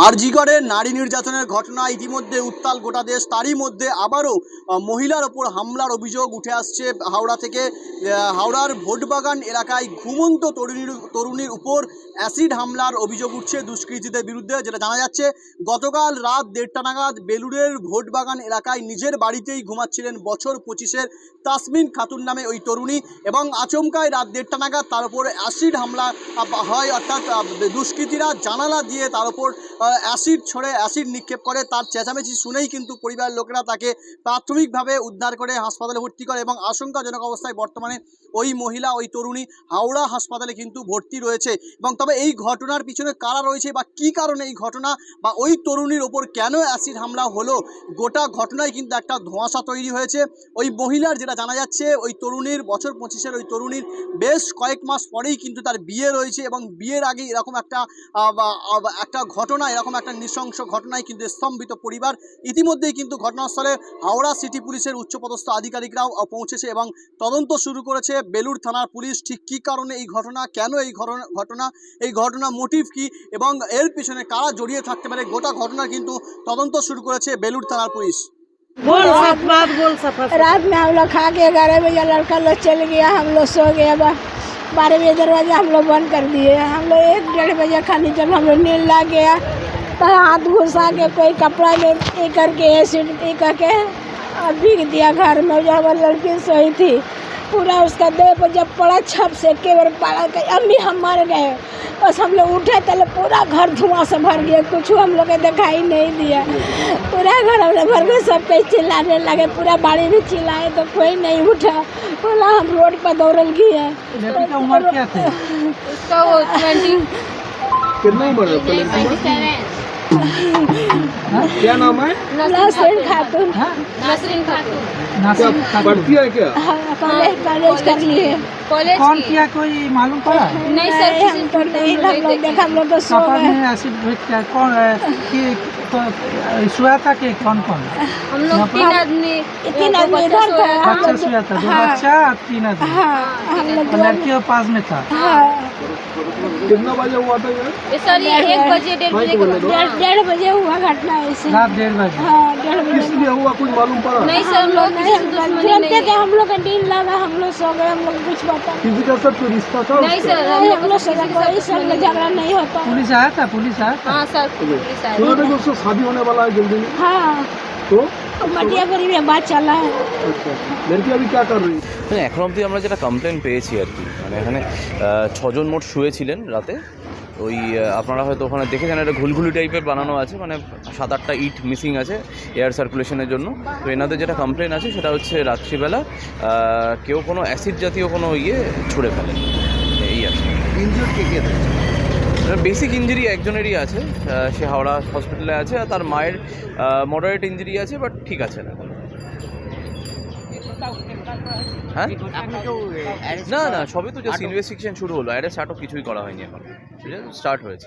আরজিগড়ে নারী নির্যাতনের ঘটনা ইতিমধ্যে উত্তাল গোটা দেশ। তারই মধ্যে আবারও মহিলার ওপর হামলার অভিযোগ উঠে আসছে হাওড়া থেকে। হাওড়ার ভোটবাগান এলাকায় ঘুমন্ত তরুণীর তরুণীর উপর অ্যাসিড হামলার অভিযোগ উঠছে দুষ্কৃতীদের বিরুদ্ধে, যেটা জানা যাচ্ছে। গতকাল রাত দেড়টা নাগাদ বেলুড়ের ভোটবাগান এলাকায় নিজের বাড়িতেই ঘুমাচ্ছিলেন বছর পঁচিশের তাসমিন খাতুন নামে ওই তরুণী এবং আচমকায় রাত দেড়টা নাগাদ তার উপর অ্যাসিড হামলা হয়। অর্থাৎ দুষ্কৃতীরা জানালা দিয়ে তার উপর অ্যাসিড ছড়ে অ্যাসিড নিক্ষেপ করে, তার চেঁচামেচি শুনেই কিন্তু পরিবারের লোকেরা তাকে প্রাথমিকভাবে উদ্ধার করে হাসপাতালে ভর্তি করে এবং আশঙ্কাজনক অবস্থায় বর্তমানে ওই মহিলা, ওই তরুণী হাওড়া হাসপাতালে কিন্তু ভর্তি রয়েছে। এবং তবে এই ঘটনার পিছনে কারা রয়েছে বা কী কারণে এই ঘটনা বা ওই তরুণীর ওপর কেন অ্যাসিড হামলা হলো, গোটা ঘটনায় কিন্তু একটা ধোঁয়াশা তৈরি হয়েছে। ওই মহিলার যেটা জানা যাচ্ছে, ওই তরুণীর বছর পঁচিশের ওই তরুণীর বেশ কয়েক মাস পরেই কিন্তু তার বিয়ে রয়েছে এবং বিয়ের আগে এরকম একটা একটা ঘটনা এরকম একটা নৃশংস ঘটনায় কিন্তু স্তম্ভিত পরিবার ইতিমধ্যেই কিন্তু ঘটনাস্থলে হাওড়া সিটি পুলিশের উচ্চপদস্থ আধিকারিকরাও আহ, পৌঁছেছে এবং তদন্ত শুরু করেছে বেলুর থানার পুলিশ ঠিক কী কারণে এই ঘটনা কেন এই ঘটনা ঘটনা এই ঘটনা মোটিভ কি এবং এর পিছনে কারা জড়িয়ে থাকতে পারে গোটা ঘটনা কিন্তু তদন্ত শুরু করেছে বেলুর থানার পুলিশ बोल सब बात बोल सफा रात में हम लोग खा के ग्यारह बजे लड़का लोग चल गया हम लोग सो गए बा बारह बजे दरवाजा हम लोग बंद कर दिए हम लोग एक डेढ़ बजे खाली जब हम लोग नींद लग गया तो हाथ घुसा के कोई कपड़ा में ये करके एसिड ये करके और भीग दिया घर में। जब वो लड़की सोई थी पूरा उसका देह पर जब पड़ा छप से के बार पड़ा के अम्मी हम मर गए। बस हम लोग उठे तले पूरा घर धुआँ से भर गया कुछ हम लोग को दिखाई नहीं दिया। पूरा घर हम लोग भर के सब पे चिल्लाने लगे पूरा बाड़ी में चिल्लाए तो कोई नहीं उठा। बोला हम रोड पर दौड़ल गए लड़की का उम्र क्या थे? उसका वो ट्वेंटी कितना उम्र है क्या नाम है? नसरीन खातून। नसरीन खातून। क्या नासिर खातून। पढ़ती है क्या? हाँ, कॉलेज कॉलेज कर लिए कॉलेज कौन किया कोई मालूम पड़ा? नहीं सर हमको नहीं हम लोग देखा। हम लोग तो सो गए। में एसिड भेज किया कौन कि अ, सोया था कि कौन कौन? हम लोग तीन आदमी तीन आदमी इधर था। बच्चा सोया था दो हाँ। बच्चा तीन आदमी। हाँ हम लोग और लड़की पास में था। हाँ। कितना बजे हुआ था ये? सर ये एक बजे। डेढ़ बजे डेढ़ डेढ़ बजे हुआ घटना ऐसे। डेढ़ बजे। हाँ डेढ़ बजे। लिए हुआ कुछ मालूम पड़ा? नहीं सर हम लोग नहीं हम जानते थे हम लोग का नींद लगा हम लोग सो गए हम लोग कुछ पता किसी का सब रिश्ता था नहीं सर हम लोग कोई झगड़ा नहीं होता। पुलिस आया था पुलिस आया था। हाँ सर पुलिस शादी होने वाला है जल्दी हाँ। तो? मटियापुरी में बात चला है अच्छा लड़की अभी क्या कर रही है মানে এখন অবধি আমরা যেটা কমপ্লেন পেয়েছি আর কি মানে এখানে আহ, ছজন মোট শুয়েছিলেন রাতে ওই আহ, আপনারা হয়তো ওখানে দেখেছেন একটা ঘুলঘুলি টাইপের বানানো আছে মানে সাত আটটা ইট মিসিং আছে এয়ার সার্কুলেশনের জন্য তো এনাদের যেটা কমপ্লেন আছে সেটা হচ্ছে রাত্রিবেলা আহ, কেউ কোনো অ্যাসিড জাতীয় কোনো ইয়ে ছুঁড়ে ফেলে এই আছে বেসিক ইঞ্জুরি একজনেরই আছে সে হাওড়া হসপিটালে আছে আর তার মায়ের মডারেট ইঞ্জুরি আছে বাট ঠিক আছে না। হ্যাঁ? না না সবই তো জাস্ট ইনভেস্টিগেশন শুরু হলো অ্যারেস্ট আটক কিছুই করা হয়নি এখন। ঠিক আছে। স্টার্ট হয়েছে।